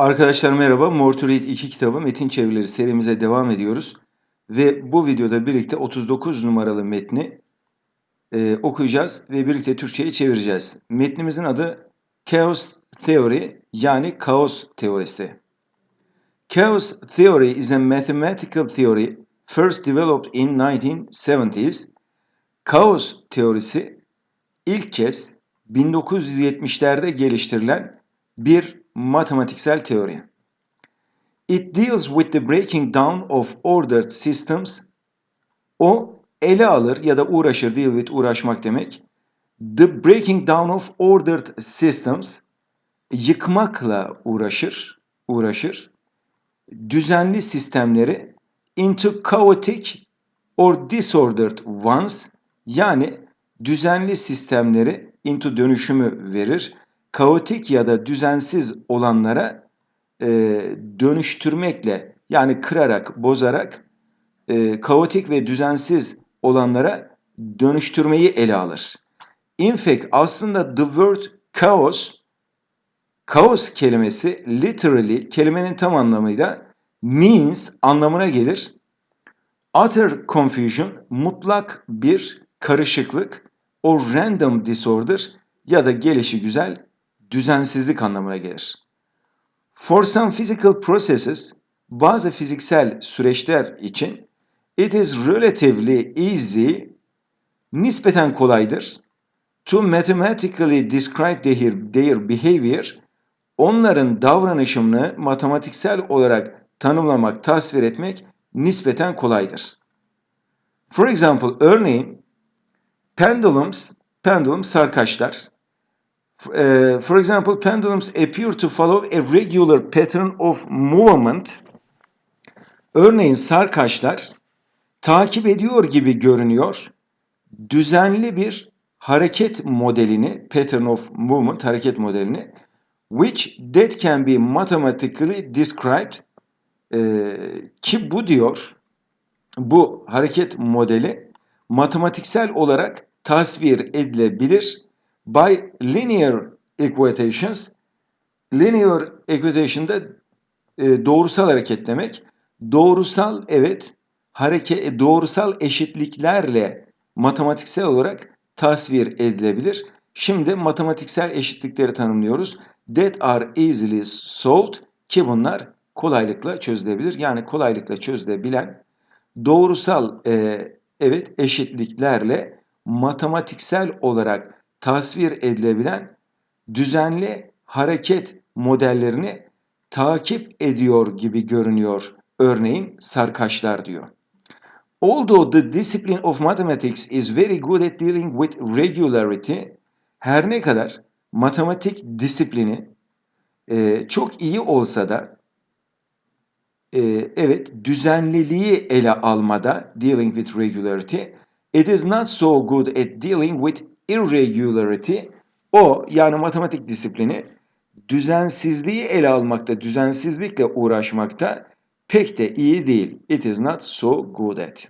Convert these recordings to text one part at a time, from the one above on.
Arkadaşlar merhaba. More to Read 2 kitabı metin çevirileri serimize devam ediyoruz. Ve bu videoda birlikte 39 numaralı metni e, okuyacağız ve birlikte Türkçe'ye çevireceğiz. Metnimizin adı Chaos Theory yani kaos teorisi. Chaos theory is a mathematical theory first developed in 1970s. Kaos teorisi ilk kez 1970'lerde geliştirilen bir matematiksel teori. It deals with the breaking down of ordered systems. O ele alır ya da uğraşır, deal with uğraşmak demek. The breaking down of ordered systems yıkmakla uğraşır, uğraşır. Düzenli sistemleri into chaotic or disordered ones yani düzenli sistemleri into dönüşümü verir kaotik ya da düzensiz olanlara e, dönüştürmekle yani kırarak, bozarak e, kaotik ve düzensiz olanlara dönüştürmeyi ele alır. In fact aslında the word chaos chaos kelimesi literally kelimenin tam anlamıyla means anlamına gelir. Utter confusion mutlak bir karışıklık or random disorder ya da gelişi güzel düzensizlik anlamına gelir. For some physical processes, bazı fiziksel süreçler için it is relatively easy, nispeten kolaydır to mathematically describe their, their behavior, onların davranışını matematiksel olarak tanımlamak, tasvir etmek nispeten kolaydır. For example, örneğin pendulums, pendulum sarkaçlar, Uh, for example, pendulums appear to follow a regular pattern of movement. Örneğin sarkaçlar takip ediyor gibi görünüyor. Düzenli bir hareket modelini, pattern of movement hareket modelini which that can be mathematically described e, ki bu diyor bu hareket modeli matematiksel olarak tasvir edilebilir by linear equations. Linear equation'da e, doğrusal hareket demek. Doğrusal evet hareket doğrusal eşitliklerle matematiksel olarak tasvir edilebilir. Şimdi matematiksel eşitlikleri tanımlıyoruz. That are easily solved ki bunlar kolaylıkla çözülebilir. Yani kolaylıkla çözülebilen doğrusal e, evet eşitliklerle matematiksel olarak tasvir edilebilen düzenli hareket modellerini takip ediyor gibi görünüyor. Örneğin sarkaçlar diyor. Although the discipline of mathematics is very good at dealing with regularity, her ne kadar matematik disiplini e, çok iyi olsa da e, evet düzenliliği ele almada dealing with regularity it is not so good at dealing with irregularity o yani matematik disiplini düzensizliği ele almakta, düzensizlikle uğraşmakta pek de iyi değil. It is not so good at.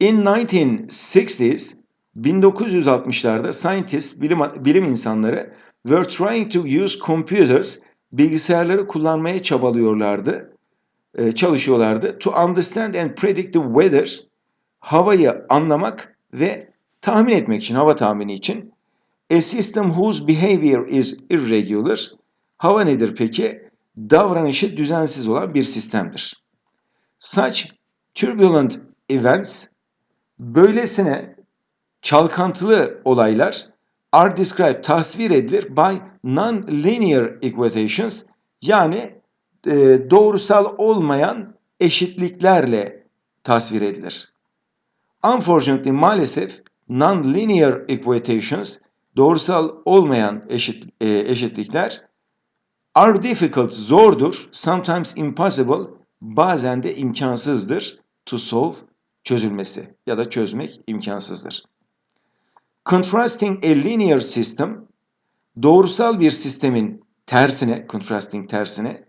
In 1960s 1960'larda scientists, bilim, bilim insanları were trying to use computers, bilgisayarları kullanmaya çabalıyorlardı, e, çalışıyorlardı. To understand and predict the weather, havayı anlamak ve tahmin etmek için, hava tahmini için a system whose behavior is irregular. Hava nedir peki? Davranışı düzensiz olan bir sistemdir. Such turbulent events böylesine çalkantılı olaylar are described tasvir edilir by non-linear equations yani e, doğrusal olmayan eşitliklerle tasvir edilir. Unfortunately maalesef non-linear equations, doğrusal olmayan eşit, e, eşitlikler are difficult, zordur, sometimes impossible, bazen de imkansızdır to solve, çözülmesi ya da çözmek imkansızdır. Contrasting a linear system, doğrusal bir sistemin tersine, contrasting tersine,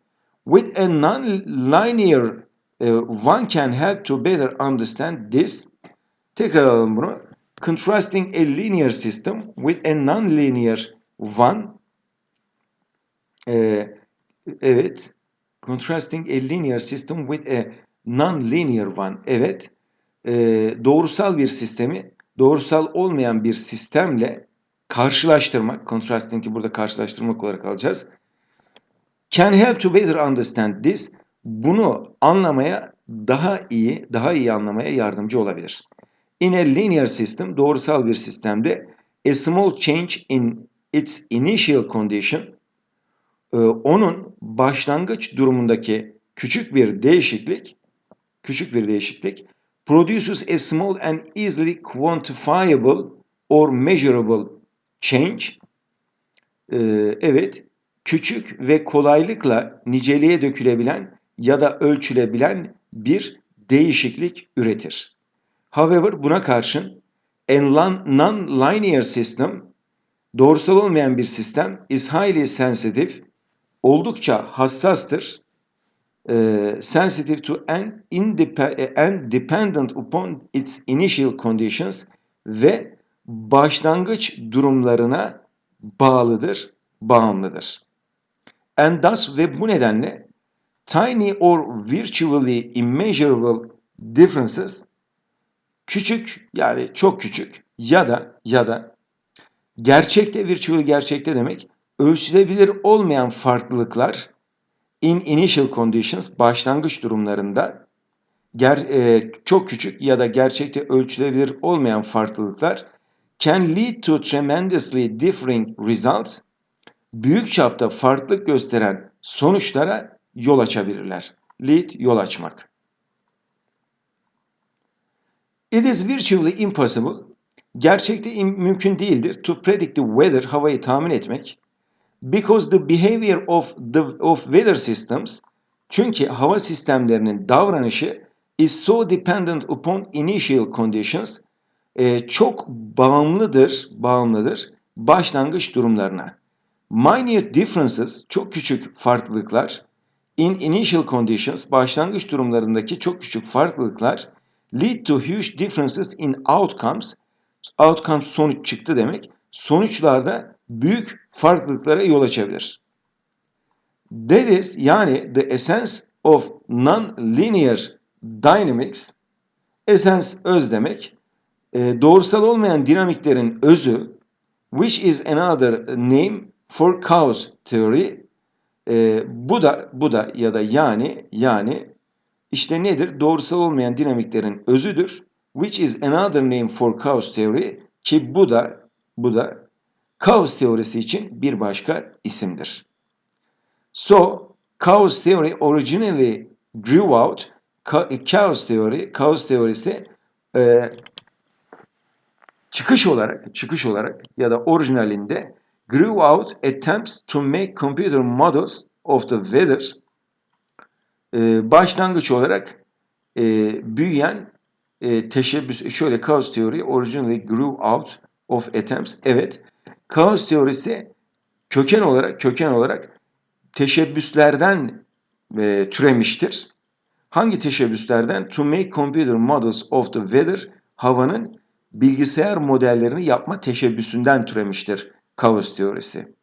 with a non-linear uh, one can help to better understand this. Tekrar alalım bunu contrasting a linear system with a non-linear one Ee, evet. Contrasting a linear system with a non-linear one. Evet. Ee, doğrusal bir sistemi doğrusal olmayan bir sistemle karşılaştırmak. Contrasting'i burada karşılaştırmak olarak alacağız. Can help to better understand this. Bunu anlamaya daha iyi, daha iyi anlamaya yardımcı olabilir. In a linear system, doğrusal bir sistemde a small change in its initial condition e, onun başlangıç durumundaki küçük bir değişiklik küçük bir değişiklik produces a small and easily quantifiable or measurable change e, evet küçük ve kolaylıkla niceliğe dökülebilen ya da ölçülebilen bir değişiklik üretir. However buna karşın a non-linear system doğrusal olmayan bir sistem is highly sensitive oldukça hassastır. E, sensitive to and, and dependent upon its initial conditions ve başlangıç durumlarına bağlıdır, bağımlıdır. And thus ve bu nedenle tiny or virtually immeasurable differences küçük yani çok küçük ya da ya da gerçekte virtual gerçekte demek ölçülebilir olmayan farklılıklar in initial conditions başlangıç durumlarında ger, e, çok küçük ya da gerçekte ölçülebilir olmayan farklılıklar can lead to tremendously differing results büyük çapta farklılık gösteren sonuçlara yol açabilirler. Lead yol açmak. It is virtually impossible. Gerçekte im- mümkün değildir. To predict the weather havayı tahmin etmek. Because the behavior of the of weather systems çünkü hava sistemlerinin davranışı is so dependent upon initial conditions e, çok bağımlıdır bağımlıdır başlangıç durumlarına. Minute differences çok küçük farklılıklar. İn initial conditions başlangıç durumlarındaki çok küçük farklılıklar lead to huge differences in outcomes outcomes sonuç çıktı demek. Sonuçlarda büyük farklılıklara yol açabilir. That is yani the essence of non-linear dynamics essence öz demek. E, doğrusal olmayan dinamiklerin özü which is another name for chaos theory. E, bu da bu da ya da yani yani işte nedir? Doğrusal olmayan dinamiklerin özüdür. Which is another name for chaos theory ki bu da bu da kaos teorisi için bir başka isimdir. So, chaos theory originally grew out chaos theory, chaos teorisi e, çıkış olarak, çıkış olarak ya da orijinalinde grew out attempts to make computer models of the weather e, başlangıç olarak e, büyüyen e, teşebbüs, şöyle chaos teori originally grew out of attempts. Evet, kaos teorisi köken olarak köken olarak teşebbüslerden e, türemiştir. Hangi teşebbüslerden? To make computer models of the weather, havanın bilgisayar modellerini yapma teşebbüsünden türemiştir kaos teorisi.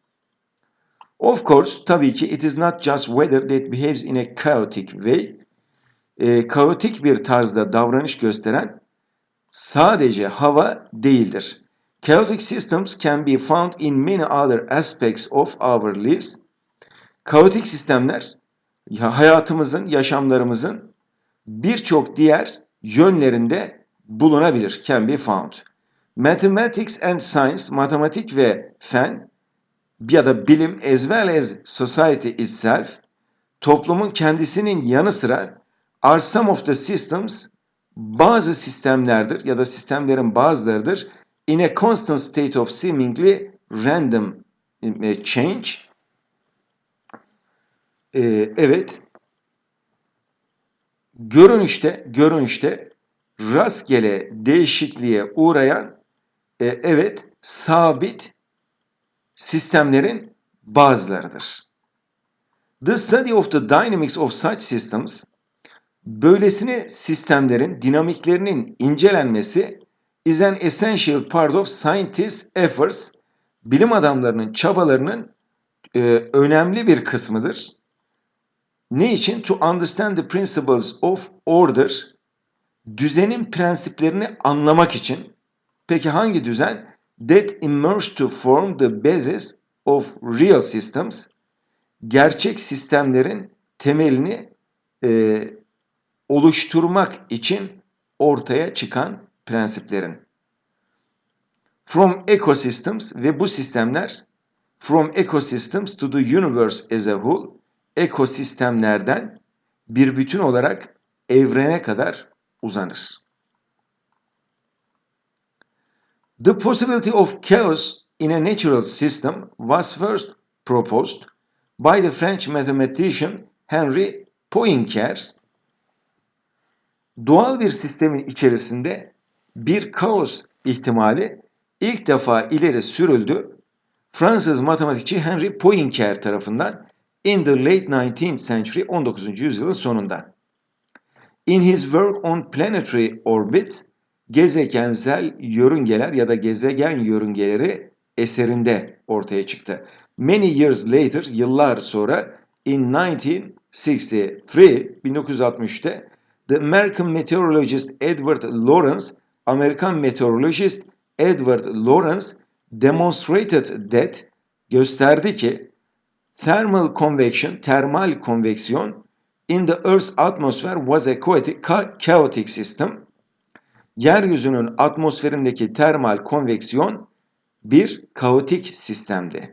Of course, tabii ki it is not just weather that behaves in a chaotic way. E, kaotik bir tarzda davranış gösteren sadece hava değildir. Chaotic systems can be found in many other aspects of our lives. Kaotik sistemler hayatımızın, yaşamlarımızın birçok diğer yönlerinde bulunabilir. Can be found. Mathematics and science, matematik ve fen ya da bilim as well as society itself, toplumun kendisinin yanı sıra are some of the systems, bazı sistemlerdir ya da sistemlerin bazılarıdır in a constant state of seemingly random e, change. Ee, evet. Görünüşte, görünüşte rastgele değişikliğe uğrayan e, evet sabit sistemlerin bazılarıdır. The study of the dynamics of such systems böylesine sistemlerin dinamiklerinin incelenmesi is an essential part of scientists' efforts bilim adamlarının çabalarının e, önemli bir kısmıdır. Ne için? To understand the principles of order, düzenin prensiplerini anlamak için. Peki hangi düzen? That emerge to form the basis of real systems, gerçek sistemlerin temelini e, oluşturmak için ortaya çıkan prensiplerin. From ecosystems ve bu sistemler from ecosystems to the universe as a whole ekosistemlerden bir bütün olarak evrene kadar uzanır. The possibility of chaos in a natural system was first proposed by the French mathematician Henri Poincaré. Doğal bir sistemin içerisinde bir kaos ihtimali ilk defa ileri sürüldü Fransız matematikçi Henri Poincaré tarafından in the late 19th century 19. yüzyılın sonunda. In his work on planetary orbits, gezegensel yörüngeler ya da gezegen yörüngeleri eserinde ortaya çıktı. Many years later, yıllar sonra in 1963, 1963'te the American meteorologist Edward Lorenz, Amerikan meteorolojist Edward Lorenz demonstrated that gösterdi ki thermal convection, termal konveksiyon in the Earth's atmosphere was a chaotic, chaotic system. Yeryüzünün atmosferindeki termal konveksiyon bir kaotik sistemdi.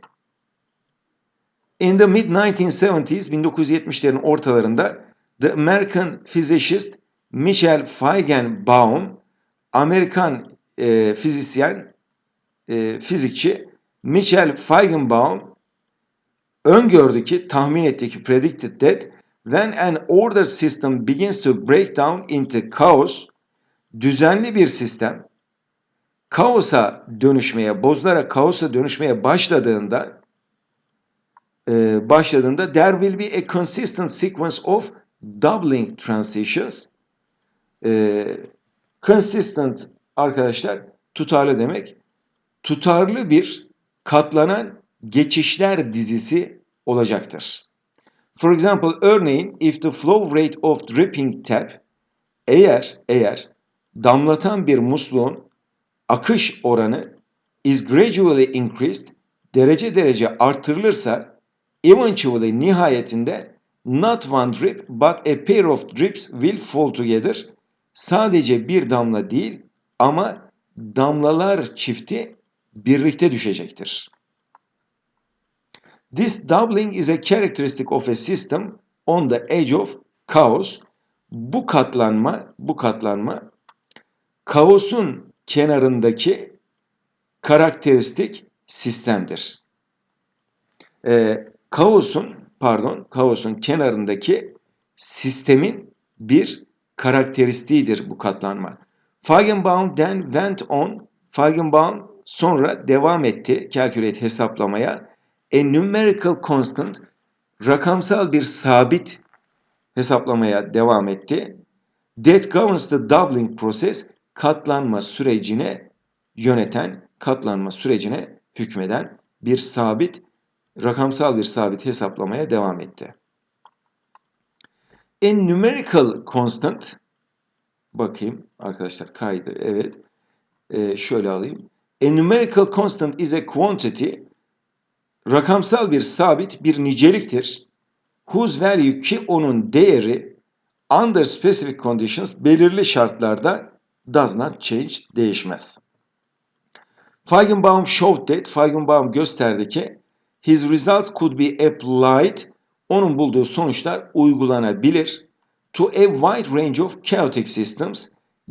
In the mid 1970s, 1970'lerin ortalarında the American physicist Michel Feigenbaum, Amerikan e, fizisyen, e, fizikçi Michel Feigenbaum öngördü ki, tahmin etti ki, predicted that when an order system begins to break down into chaos, düzenli bir sistem kaosa dönüşmeye, bozularak kaosa dönüşmeye başladığında e, başladığında there will be a consistent sequence of doubling transitions. E, consistent arkadaşlar tutarlı demek. Tutarlı bir katlanan geçişler dizisi olacaktır. For example, örneğin if the flow rate of dripping tap eğer eğer damlatan bir musluğun akış oranı is gradually increased derece derece artırılırsa eventually nihayetinde not one drip but a pair of drips will fall together sadece bir damla değil ama damlalar çifti birlikte düşecektir. This doubling is a characteristic of a system on the edge of chaos. Bu katlanma, bu katlanma kaosun kenarındaki karakteristik sistemdir. Ee, kaosun, pardon, kaosun kenarındaki sistemin bir karakteristiğidir bu katlanma. Feigenbaum then went on, Feigenbaum sonra devam etti calculate hesaplamaya. A numerical constant, rakamsal bir sabit hesaplamaya devam etti. That governs the doubling process, katlanma sürecine yöneten, katlanma sürecine hükmeden bir sabit, rakamsal bir sabit hesaplamaya devam etti. A numerical constant, bakayım arkadaşlar kaydı, evet. Ee, şöyle alayım. A numerical constant is a quantity, rakamsal bir sabit bir niceliktir. Whose value ki onun değeri under specific conditions belirli şartlarda does not change değişmez. Feigenbaum showed that Feigenbaum gösterdi ki his results could be applied onun bulduğu sonuçlar uygulanabilir to a wide range of chaotic systems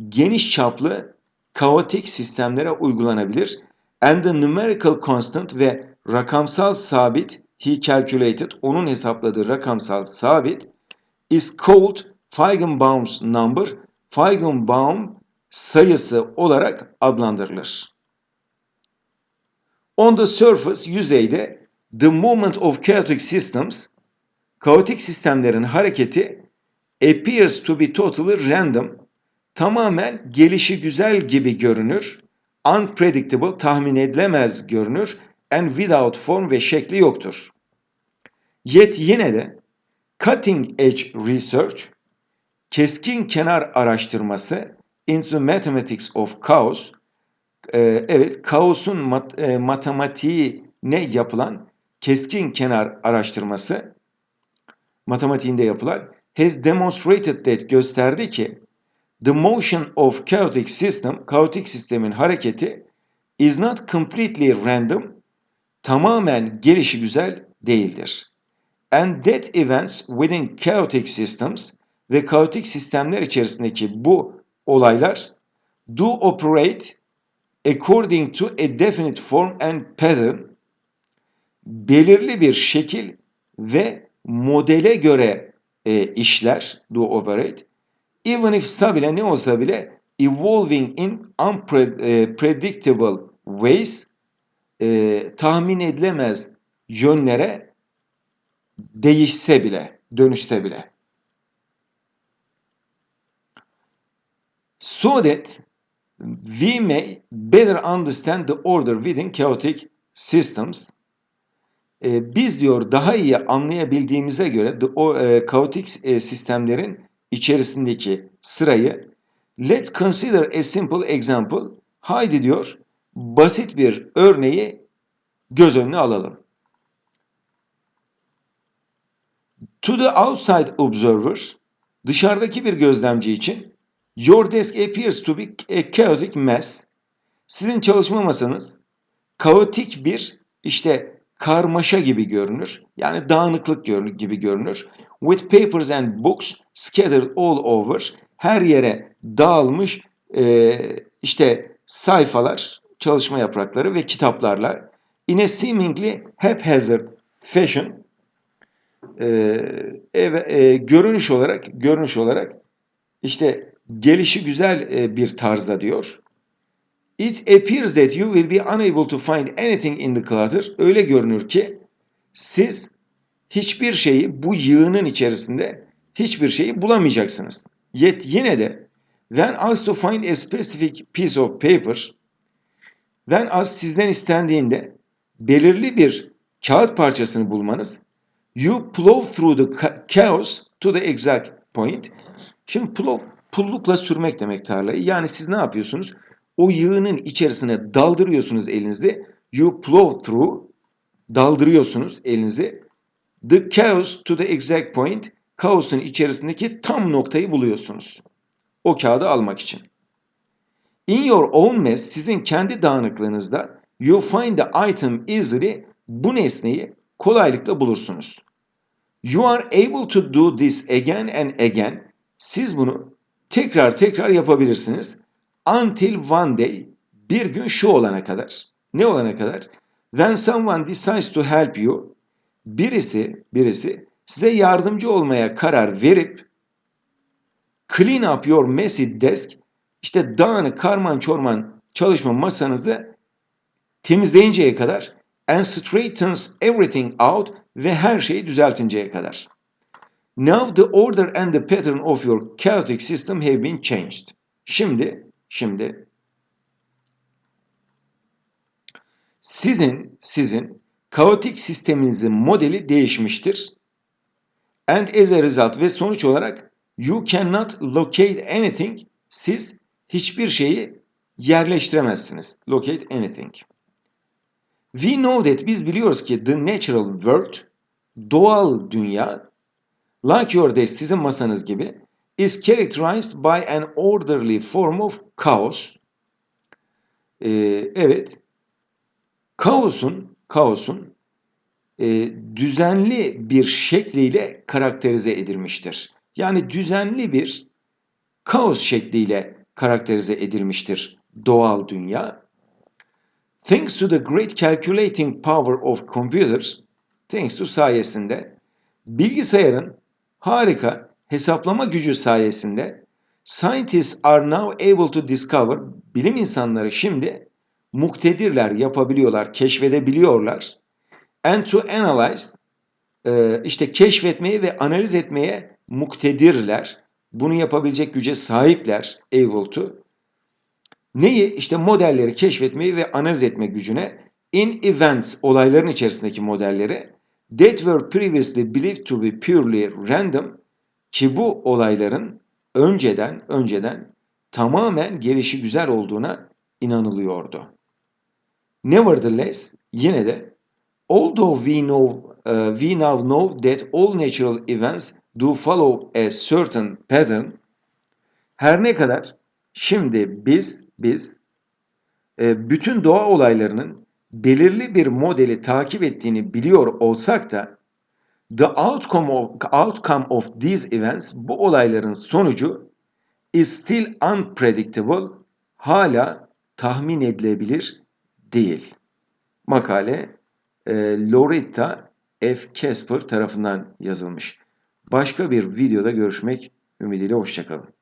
geniş çaplı kaotik sistemlere uygulanabilir. And the numerical constant ve rakamsal sabit he calculated onun hesapladığı rakamsal sabit is called Feigenbaum's number Feigenbaum sayısı olarak adlandırılır. On the surface yüzeyde the movement of chaotic systems kaotik sistemlerin hareketi appears to be totally random tamamen gelişi güzel gibi görünür, unpredictable tahmin edilemez görünür and without form ve şekli yoktur. Yet yine de cutting edge research, keskin kenar araştırması into mathematics of chaos, e, evet kaosun mat, e, matematiğine yapılan keskin kenar araştırması, matematiğinde yapılan, has demonstrated that gösterdi ki the motion of chaotic system, kaotik sistemin hareketi is not completely random, tamamen gelişi güzel değildir. And that events within chaotic systems ve kaotik sistemler içerisindeki bu olaylar do operate according to a definite form and pattern belirli bir şekil ve modele göre e, işler do operate even if stabile ne olsa bile evolving in unpredictable ways e, tahmin edilemez yönlere değişse bile, dönüşse bile. So that we may better understand the order within chaotic systems. E, biz diyor daha iyi anlayabildiğimize göre the, o, e, kaotik e, sistemlerin içerisindeki sırayı let's consider a simple example. Haydi diyor basit bir örneği göz önüne alalım. To the outside observer, dışarıdaki bir gözlemci için your desk appears to be a chaotic mess. Sizin çalışma masanız kaotik bir işte karmaşa gibi görünür. Yani dağınıklık gibi görünür. With papers and books scattered all over. Her yere dağılmış e, işte sayfalar, çalışma yaprakları ve kitaplarla in a seemingly haphazard fashion e, e, görünüş olarak görünüş olarak işte gelişi güzel e, bir tarzda diyor. It appears that you will be unable to find anything in the clutter. Öyle görünür ki siz hiçbir şeyi bu yığının içerisinde hiçbir şeyi bulamayacaksınız. Yet yine de when asked to find a specific piece of paper when asked sizden istendiğinde belirli bir kağıt parçasını bulmanız you plow through the chaos to the exact point. Şimdi plow pullukla sürmek demek tarlayı. Yani siz ne yapıyorsunuz? O yığının içerisine daldırıyorsunuz elinizi. You plow through daldırıyorsunuz elinizi. The chaos to the exact point. Kaosun içerisindeki tam noktayı buluyorsunuz. O kağıdı almak için. In your own mess, sizin kendi dağınıklığınızda you find the item easily, bu nesneyi kolaylıkla bulursunuz. You are able to do this again and again. Siz bunu tekrar tekrar yapabilirsiniz. Until one day, bir gün şu olana kadar. Ne olana kadar? When someone decides to help you, birisi, birisi size yardımcı olmaya karar verip clean up your messy desk, işte dağınık karman çorman çalışma masanızı temizleyinceye kadar and straightens everything out ve her şeyi düzeltinceye kadar. Now the order and the pattern of your chaotic system have been changed. Şimdi, şimdi sizin, sizin kaotik sisteminizin modeli değişmiştir. And as a result ve sonuç olarak you cannot locate anything. Siz hiçbir şeyi yerleştiremezsiniz. Locate anything. We know that biz biliyoruz ki the natural world, doğal dünya, like your desk sizin masanız gibi, is characterized by an orderly form of chaos. Ee, evet, kaosun, kaosun e, düzenli bir şekliyle karakterize edilmiştir. Yani düzenli bir kaos şekliyle karakterize edilmiştir doğal dünya. Thanks to the great calculating power of computers, thanks to sayesinde, bilgisayarın harika hesaplama gücü sayesinde scientists are now able to discover, bilim insanları şimdi muktedirler, yapabiliyorlar, keşfedebiliyorlar. And to analyze, e, işte keşfetmeye ve analiz etmeye muktedirler. Bunu yapabilecek güce sahipler, able to. Neyi? İşte modelleri keşfetmeyi ve analiz etme gücüne in events olayların içerisindeki modelleri that were previously believed to be purely random ki bu olayların önceden önceden tamamen gelişi güzel olduğuna inanılıyordu. Nevertheless, yine de although we know uh, we now know that all natural events do follow a certain pattern her ne kadar şimdi biz biz e, bütün doğa olaylarının belirli bir modeli takip ettiğini biliyor olsak da the outcome of, outcome of these events bu olayların sonucu is still unpredictable hala tahmin edilebilir değil. Makale e, Loretta F. Casper tarafından yazılmış. Başka bir videoda görüşmek ümidiyle hoşçakalın.